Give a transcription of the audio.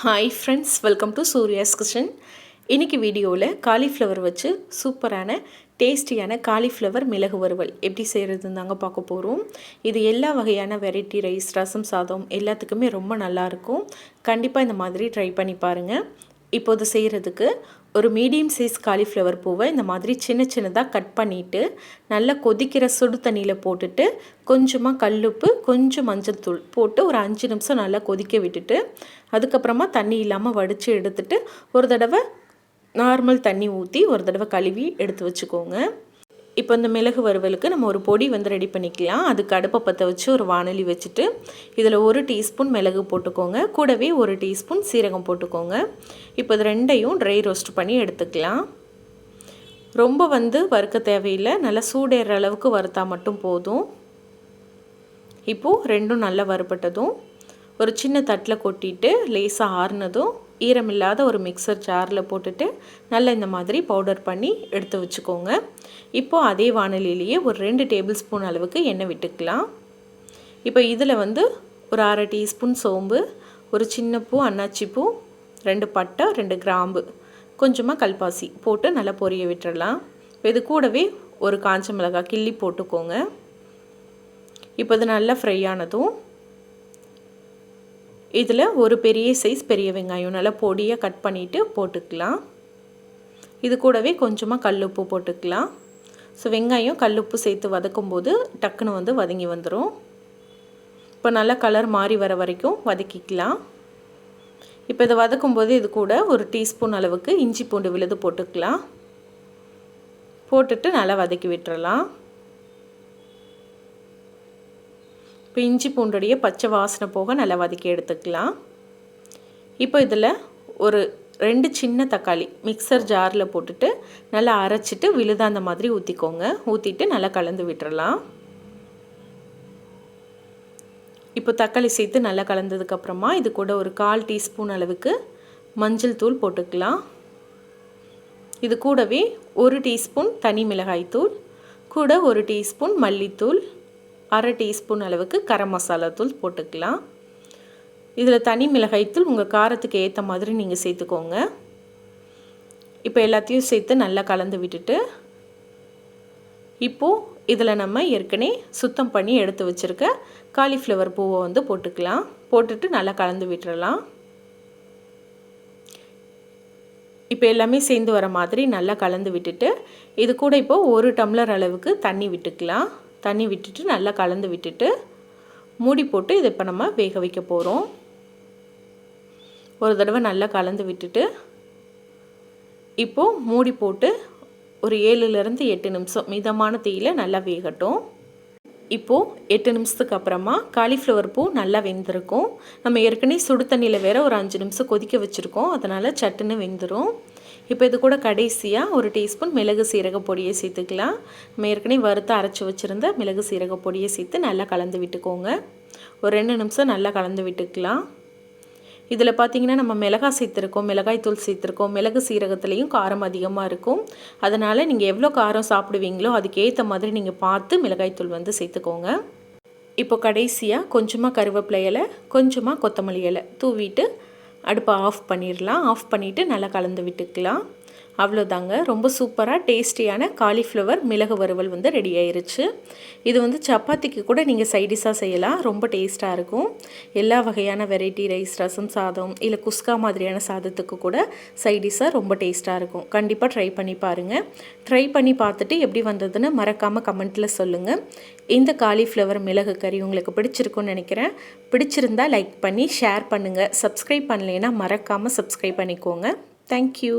Hi friends welcome to Surya's kitchen இன்றைக்கி வீடியோவில் cauliflower வச்சு சூப்பரான டேஸ்டியான காலிஃப்ளவர் மிளகு வறுவல் எப்படி செய்கிறதுன்னு தாங்க பார்க்க போகிறோம் இது எல்லா வகையான வெரைட்டி ரைஸ் ரசம் சாதம் எல்லாத்துக்குமே ரொம்ப நல்லாயிருக்கும் கண்டிப்பாக இந்த மாதிரி ட்ரை பண்ணி பாருங்கள் இப்போது செய்கிறதுக்கு ஒரு மீடியம் சைஸ் காலிஃப்ளவர் பூவை இந்த மாதிரி சின்ன சின்னதாக கட் பண்ணிவிட்டு நல்லா கொதிக்கிற சுடு தண்ணியில் போட்டுட்டு கொஞ்சமாக கல்லுப்பு கொஞ்சம் மஞ்சள் தூள் போட்டு ஒரு அஞ்சு நிமிஷம் நல்லா கொதிக்க விட்டுட்டு அதுக்கப்புறமா தண்ணி இல்லாமல் வடித்து எடுத்துட்டு ஒரு தடவை நார்மல் தண்ணி ஊற்றி ஒரு தடவை கழுவி எடுத்து வச்சுக்கோங்க. இப்போ இந்த மிளகு வறுவலுக்கு நம்ம ஒரு பொடி வந்து ரெடி பண்ணிக்கலாம். அதுக்கு அடுப்பை பற்ற வச்சு ஒரு வானொலி வச்சுட்டு இதில் ஒரு டீஸ்பூன் மிளகு போட்டுக்கோங்க. கூடவே ஒரு டீஸ்பூன் சீரகம் போட்டுக்கோங்க. இப்போ இது ரெண்டையும் ட்ரை ரோஸ்ட் பண்ணி எடுத்துக்கலாம். ரொம்ப வந்து வறுக்க தேவையில்லை. நல்லா சூடேற அளவுக்கு வறுத்தா மட்டும் போதும். இப்போது ரெண்டும் நல்லா வறுப்பட்டதும் ஒரு சின்ன தட்டில் கொட்டிட்டு லேசாக ஆறுனதும் ஈரமில்லாத ஒரு மிக்சர் ஜாரில் போட்டுட்டு நல்லா இந்த மாதிரி பவுடர் பண்ணி எடுத்து வச்சுக்கோங்க. இப்போது அதே வானிலையிலேயே ஒரு ரெண்டு டேபிள் ஸ்பூன் அளவுக்கு எண்ணெய் விட்டுக்கலாம். இப்போ இதில் வந்து ஒரு அரை டீஸ்பூன் சோம்பு ஒரு சின்ன பூ அன்னாச்சி பூ ரெண்டு பட்டை ரெண்டு கிராம்பு. கொஞ்சமாக கல்பாசி போட்டு நல்லா பொரிய விட்டுறலாம். இது கூடவே ஒரு காஞ்ச மிளகாய் கிள்ளி போட்டுக்கோங்க. இப்போ இது நல்லா ஃப்ரை ஆனதும் இதில் ஒரு பெரிய சைஸ் பெரிய வெங்காயம் நல்லா பொடியாக கட் பண்ணிவிட்டு போட்டுக்கலாம். இது கூடவே கொஞ்சமாக கல்லுப்பு போட்டுக்கலாம். ஸோ வெங்காயம் கல்லுப்பு சேர்த்து வதக்கும் போது டக்குன்னு வந்து வதங்கி வந்துடும் இப்போ நல்லா கலர் மாறி வர வரைக்கும் வதக்கிக்கலாம். இப்போ இதை வதக்கும் போது இது கூட ஒரு டீஸ்பூன் அளவுக்கு இஞ்சி பூண்டு விழுது போட்டுக்கலாம். போட்டுட்டு நல்லா வதக்கி விட்டுறலாம். இப்போ இஞ்சி பூண்டுடைய பச்சை வாசனை போக நல்லா வதக்கி எடுத்துக்கலாம். இப்போ இதில் ஒரு ரெண்டு சின்ன தக்காளி மிக்சர் ஜாரில் போட்டுட்டு நல்லா அரைச்சிட்டு விழுத அந்த மாதிரி ஊற்றிக்கோங்க ஊற்றிட்டு நல்லா கலந்து விட்டுறலாம். இப்போ தக்காளி சேர்த்து நல்லா கலந்ததுக்கப்புறமா இது கூட ஒரு கால் டீஸ்பூன் அளவுக்கு மஞ்சள் தூள் போட்டுக்கலாம். இது கூடவே ஒரு டீஸ்பூன் தனி மிளகாய் தூள் கூட ஒரு டீஸ்பூன் மல்லித்தூள் அரை டீஸ்பூன் அளவுக்கு கரம் மசாலா தூள் போட்டுக்கலாம். இதில் தனி மிளகாய்த்தூள் உங்கள் காரத்துக்கு ஏற்ற மாதிரி நீங்கள் சேர்த்துக்கோங்க. இப்போ எல்லாத்தையும் சேர்த்து நல்லா கலந்து விட்டுட்டு இப்போது இதில் நம்ம ஏற்கனவே சுத்தம் பண்ணி எடுத்து வச்சுருக்க காலிஃப்ளவர் பூவை வந்து போட்டுக்கலாம். போட்டுட்டு நல்லா கலந்து விட்டுறலாம். இப்போ எல்லாமே சேர்ந்து வர மாதிரி நல்லா கலந்து விட்டுட்டு இது கூட இப்போது ஒரு டம்ளர் அளவுக்கு தண்ணி விட்டுக்கலாம். தண்ணி விட்டுட்டு நல்லா கலந்து விட்டுட்டு மூடி போட்டு இதை இப்போ நம்ம வேக வைக்க போகிறோம் ஒரு தடவை நல்லா கலந்து விட்டுட்டு இப்போது மூடி போட்டு ஒரு ஏழுலேருந்து எட்டு நிமிஷம் மிதமான தீயில் நல்லா வேகட்டும். இப்போது எட்டு நிமிஷத்துக்கு அப்புறமா காலிஃப்ளவர் பூ நல்லா வெந்திருக்கும். நம்ம ஏற்கனவே சுடு தண்ணியில் வேறு ஒரு அஞ்சு நிமிஷம் கொதிக்க வச்சுருக்கோம். அதனால் சட்டுன்னு வெந்துடும் இப்போ இது கூட கடைசியாக ஒரு டீஸ்பூன் மிளகு சீரக பொடியை சேர்த்துக்கலாம். நம்ம ஏற்கனவே வறுத்து அரைச்சி வச்சுருந்த மிளகு சீரக பொடியை சேர்த்து நல்லா கலந்து விட்டுக்கோங்க. ஒரு ரெண்டு நிமிஷம் நல்லா கலந்து விட்டுக்கலாம். இதில் பார்த்திங்கன்னா நம்ம மிளகாய் சேர்த்துருக்கோம் மிளகாய் தூள் சேர்த்துருக்கோம் மிளகு சீரகத்துலேயும் காரம் அதிகமாக இருக்கும். அதனால் நீங்கள் எவ்வளோ காரம் சாப்பிடுவீங்களோ அதுக்கேற்ற மாதிரி நீங்கள் பார்த்து மிளகாய் தூள் வந்து சேர்த்துக்கோங்க. இப்போ கடைசியாக கொஞ்சமாக கருவேப்பிலை இலை கொஞ்சமாக கொத்தமல்லி இலை தூவிட்டு அடுப்பை ஆஃப் பண்ணிடலாம். ஆஃப் பண்ணிவிட்டு நல்லா கலந்து விட்டுக்கலாம். அவ்வளோதாங்க. ரொம்ப சூப்பராக டேஸ்டியான காலிஃப்ளவர் மிளகு வறுவல் வந்து ரெடி ஆயிருச்சு. இது வந்து சப்பாத்திக்கு கூட நீங்கள் சைடிஷாக செய்யலாம். ரொம்ப டேஸ்ட்டாக இருக்கும். எல்லா வகையான வெரைட்டி ரைஸ் ரசம் சாதம் இல்லை குஸ்கா மாதிரியான சாதத்துக்கு கூட சைடிஷாக ரொம்ப டேஸ்ட்டாக இருக்கும். கண்டிப்பாக ட்ரை பண்ணி பாருங்கள் ட்ரை பண்ணி பார்த்துட்டு எப்படி வந்ததுன்னு மறக்காமல் கமெண்ட்டில் சொல்லுங்கள் இந்த காலிஃப்ளவர் மிளகு கறி உங்களுக்கு பிடிச்சிருக்குன்னு நினைக்கிறேன். பிடிச்சிருந்தா லைக் பண்ணி ஷேர் பண்ணுங்கள் சப்ஸ்கிரைப் பண்ணலைன்னா மறக்காமல் சப்ஸ்கிரைப் பண்ணிக்கோங்க. தேங்க்யூ